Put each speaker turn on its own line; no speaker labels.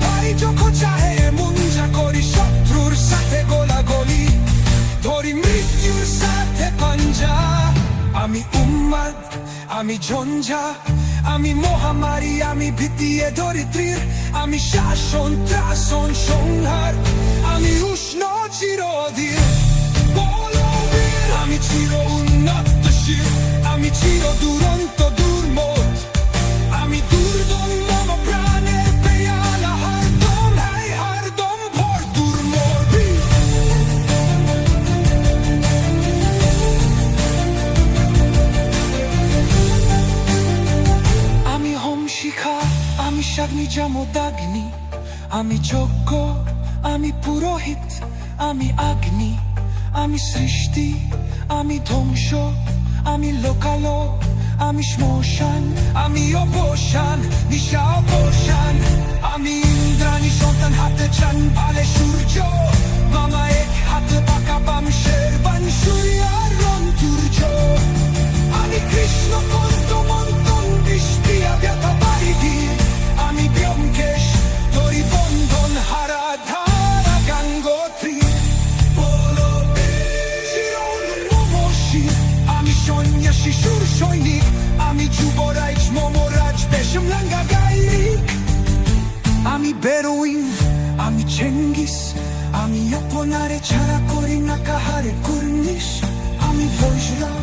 পাই যখন চাহে, মন যা করি শত্রুর সাথে গোলাগলি। ধরি মৃত্যুর সাথে পাঞ্জা। আমি উম্মাদ, আমি ঝঞ্ঝা, আমি মহামারী, আমি ভীতিয়ে ধরিত্রীর। আমি শাসন, ত্রাসন, সংহার। আমি উষ্ণ বলবীর আমি চির উন্নতশীল শাগ্নি জামদাগ্নি আমি যজ্ঞ, আমি পুরোহিত, আমি আগ্নি। আমি সৃষ্টি, আমি ধ্বংস, আমি লোকালো আমি শ্মশান, আমি অবসান, নিশা চেঙ্গিস আমি আপনারে ছাড়া করি না কাহারে কুর্নিশ আমি বৈশরা